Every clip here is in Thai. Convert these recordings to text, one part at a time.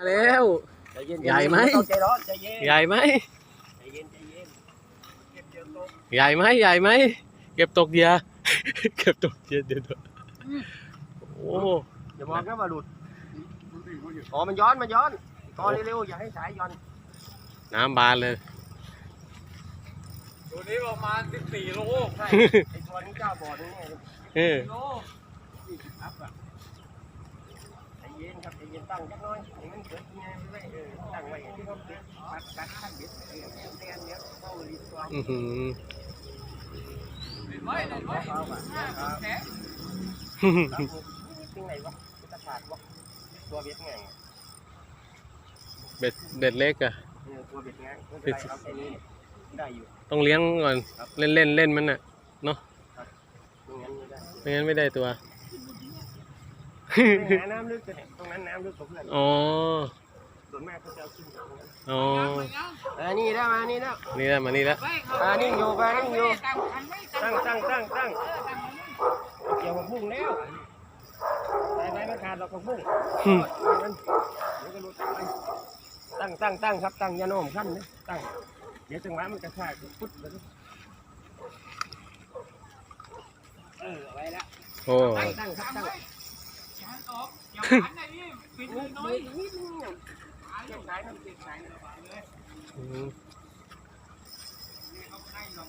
มาแล้วใจเย็นใหญ่ไหม ต้องใจร้อนใจเย็นใหญ่ไหมใจเย็นใจเย็นเก็บเดี๋ยวตกใหญ่ไหมใหญ่ไหมเก็บตกเหยาเก็บตกเหยาเดี๋ยวเดี๋ยวโอ้อย่ามองนะว่าหลุดอ๋อมันย้อนมันย้อนกอเร็วๆอย่าให้สายย้อนน้ำบานเลยตัวนี้ประมาณ14โลใช่ไอ้ตัวนี้เจ้าบ่อนี่ไงเออโลยี่สิบอัพอะใจเย็นครับ ใจเย็นตั้งจักหน้อยให้มันเกิดยังไงไม่ได้เออตั้งไว้ที่เขาเกิดปัดกัดขั้นเด็ดเออแนวแนวเนี้ยเข้ารีสอร์ทอื้อหือเห็นไว้เห็นไว้เอาอะเอาแขนครับผมนี่เป็นไงวะเป็นตะขาดวะตัวเบ็ดไงเบ็ดเบ็ดเล็กอะเออตัวเบ็ดไงไม่เป็นไรครับแค่นี้ได้อยู่ต้องเลี้ยงก่อน เล่นเล่นเล่นมันน่ะไม่งั้นไม่ได้ไม่งั้นไม่ได้ตัวไป หาน้ำลึกกันเนี่ยตรงนั้นน้ำลึกกว่าเพื่อนอ๋อส่วนมากเขาจะเอาขึ้นตรงนั้นอ๋ออ่านี่ได้มานี่แล้วนี่แล้วมานี่แล้วอ่านิ่งอยู่ไปนิ่งอยู่ตั้งคันไว้ตั้งตั้งตั้งตั้งเออตั้งคันไว้เกี่ยวกับบุ้งแล้วไปไปไม่ขาดหรอกกับบุ้งมันเดี๋ยวก็รู้ตั้งไปตั้งตั้งตั้งครับตั้งอยาโน้มขั้นนะตั้งเดี๋ยวจังหวะมันกระชากปุ๊บเลยเออเอาไว้แล้วโอ้ตั้งตั้งครับตั้ง มเขาให้ลง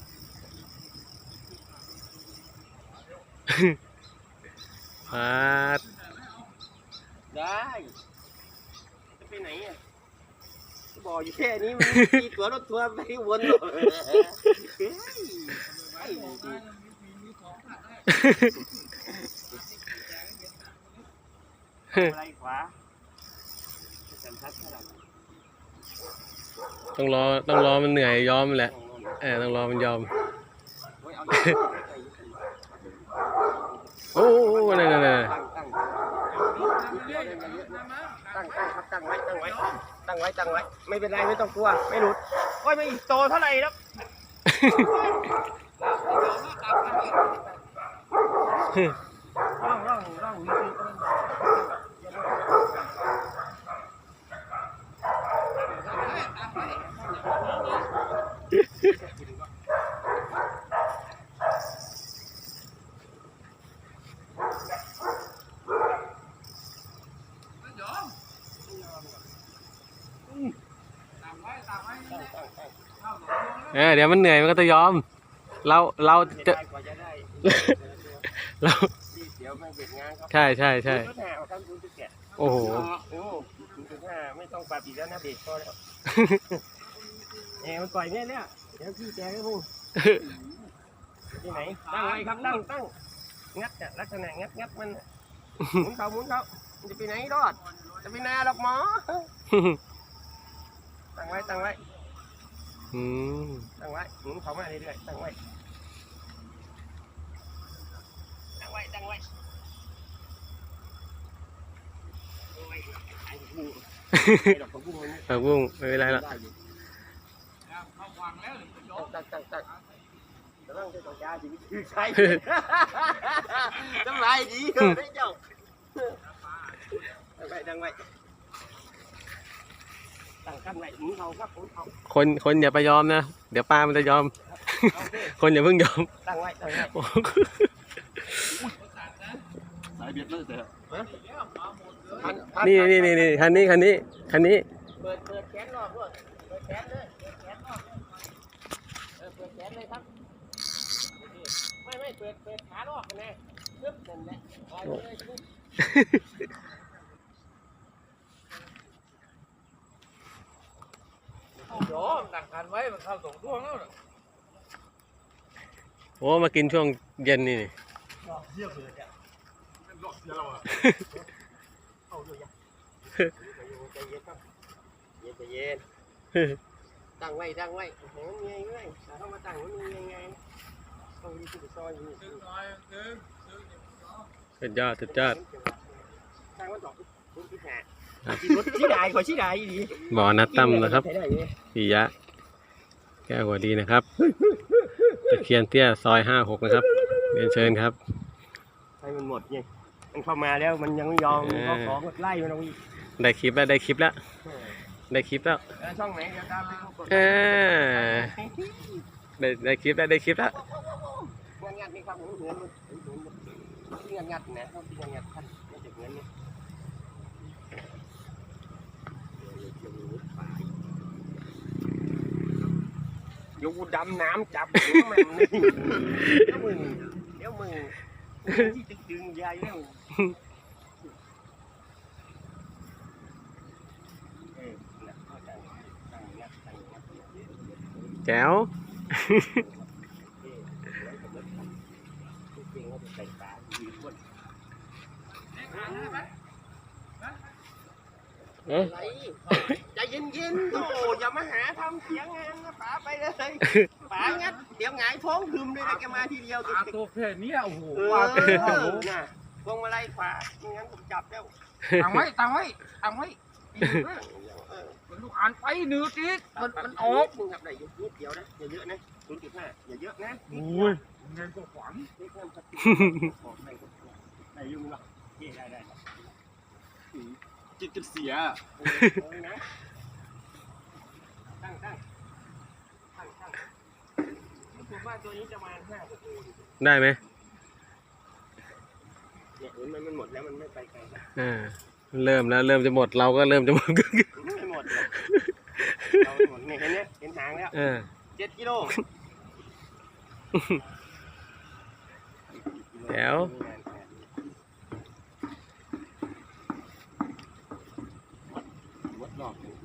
ปาดได้ จะไปไหนอะบ่ออยู่แค่นี้มันมีตัวรถทัวร์ไปวนหรอก อะไรขวาสันทัดเท่าไหร่ต้องรอต้องรอมันเหนื่อยยอมแหละเออต้องรอมันยอม โอ้ยเอาโอ้โหนั่นนั่นนั่นตั้งตั้งตั้งตั้งตั้งครับตั้งไว้ตั้งไว้ ตั้งไว้ตั้งไว้ ไม่เป็นไรไม่ต้องกลัวไม่หลุดโอ้ยไม่โตเท่าไหร่แล้วร่องร่องร่องมีคือตั้งตั้ง เออเดี๋ยวมันเหนื่อยมันก็จะยอม เราเราจะจะได้กว่าจะได้เราที่เดี๋ยวไม่เบ็ดงานครับใช่ใช่ใช่ศูนย์จุดห้าครับศูนย์จุดเจ็ดโอ้โห โอ้ศูนย์จุดห้าไม่ต้องปรับอีกแล้วนะเบรกพอแล้วแหมมันปล่อยเนี่ยเนี่ยเดี๋ยวพี่แกก็พูดที่ไหนตั้งไว้ครับตั้งตั้งงัดเนี่ยลักษณะงัดงัดมันน่ะหมุนเขาหมุนเขามันจะไปไหนรอด จะไปนาหรอกหมอตั้งไว้ตั้งไว้ อืมตั้งไว้หมุนเขามาเรื่อยๆตั้งไว้ตั้งไว้ตั้งไว้ตั้งไว้ไอ้ผู้ไอ้ดอกผู้มันผักบุ้งไม่เป็นไรละได้อยู่เข้าวางแล้วหรือจะยกตั้งตั้งตั้งจะต้องจะต้องยาชีวิตคือใช่สบายดีเออได้เจ้าตั้งไว้ตั้งไว้ ตั้งกันไว้หมุนเขาครับหมุนเขาคนคนอย่าไปยอมนะ เดี๋ยวปลามันจะยอม เอาสิคนอย่าเพิ่งยอม ตั้งไว้ตั้งไว้สายเบียดเลยแต่พันพันนี่นี่นี่นี่คันนี้คันนี้คันนี้ เปิดเปิดแขนรอบด้วยเปิดแขนเลยเปิดแขนรอบเออเปิดแขนเลยครับไม่ไม่เปิดเปิดขารอบกันแน่ปึ๊บนั่นแหละปล่อยเลยปึ๊บ โยมตั้ง คันไว้มันเข้าสองดวงแล้วโอ้ มากินช่วงเย็นนี่นี่เอาด้วยยะใจเย็นครับเย็นใจเย็นตั้งไว้ตั้งไว้โอ้โหมีไงไงแต่ต้องมาตั้งมันมียังไงต้องรีบไปซอยอยู่ดึงหน่อยดึงดึงสุดยอดสุดยอดตั้งมันดอกคุณที่หาที่รถที่ใดขอที่ใดดีบ่อนัดตั้มนะครับใช้ได้เลยปิยะ แก้วหัวดีนะครับตะเคียนเตี้ยซอยห้าหกนะครับเรียนเชิญครับ ให้มันหมดไงมันเข้ามาแล้วมันยังไม่ยอมเออ ก็ของไล่มันเอาอีกได้คลิปแล้วได้คลิปแล้ว ได้คลิปแล้วเออช่องไหนเดี๋ยวตามไปกดเออได้ได้คลิปแล้วได้คลิปแล้วงัดงัดมีความเหมือนเหมือนมันที่งัดงัดนะเขาที่งัดงัดท่านไม่จะเหมื อนนี่โยกูดำน้ำจับหัวมันนี่เดี๋ยวมึงเดี๋ยวมึงที่จะดึงยายแล้วเออนะเข้าใจตั้งงัดตั้งงัดแจ๋ว เอ้ยใจเย็นๆโอ้อย่ามาหาทำเสียงงานนะป๋าไปเลยป๋างัดเดี๋ยวหงายท้องดึมเลยนะแกมาทีเดียวปลาตัวแค่เนี้ยโอ้โหเอปลาอเป็นเท่าโหลน่ะพวงมาลัยขวาไม่งั้นผมจับแล้วตังไว้ตังไว้ตังไว้เออมันลูกอ่านไปเนื้อติดมันมันออกมึงทำได้ยุนิดเดียวนะอย่าเยอะนะศูนย์จุดห้าอย่าเยอะนะโอ้ยเงินก็ขวัญนี่เพิ่มสักทีบอกได้ก็ได้ยุ่งหรอเย่ได้ได้ได้ จิตจะเสียตั้งตั้งตั้งตั้งผมว่าตัวนี้จะมาห้าได้ไหมเนี่ยเห็นมันมันหมดแล้วมันไม่ไปไกลแล้วอ่าเริ่มแล้วเริ่มจะหมดเราก็เริ่มจะหมดไม่หมดหรอกเราหมดเนี่ยเห็นเนี่ยเห็นหางแล้วเออเจ็ดกิโลแจ๋วดรอบเล่น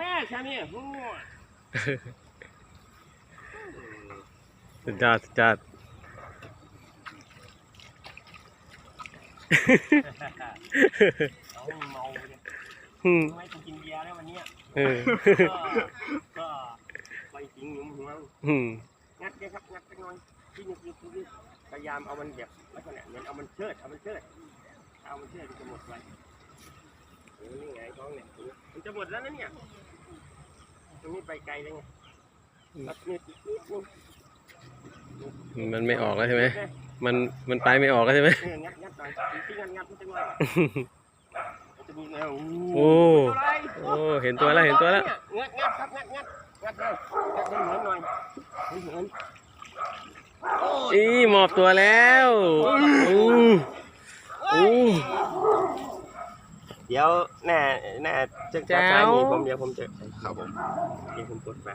แม่ใช่ไหมหัวสุดยอดสุดยอดเอาเมาเลยอืมไม่กินเบียร์แล้ววันเนี้ยเออก็ก็ไปจริงหนุ่มหัวอืมงัดเลยครับงัดไปหน่อยที่นี่คือคือพยายามเอามันแบบลักษณะเหมือนเอามันเชิดเอามันเชิดเอามันเชิดมันจะหมดไปเออ นี่ไงท้องเนี่ยมันจะหมดแล้วนะเนี่ยมันไม่ไปไกลเลยไงรัดนิดนิดนึงมันไม่ออกแล้วใช่ไหม มันมันไปไม่ออกแล้วใช่ไหมเอองัดงัดหน่อยที่งัดงัดมันจะหน่อยมันจะมีแนวโอ้โอ้เห็นตัวแล้วเห็นตัวแล้วงัดงัดครับงัดงัดงัดเลยงัดให้เหมือนหน่อยให้เหมือนโอ้ยอีหมอบตัวแล้วอู้อู้ เดี๋ยวแน่แน่จะแจ๋วใช้นี่ผมเดี๋ยวผมจะครับผมเดี๋ยวผมกดไป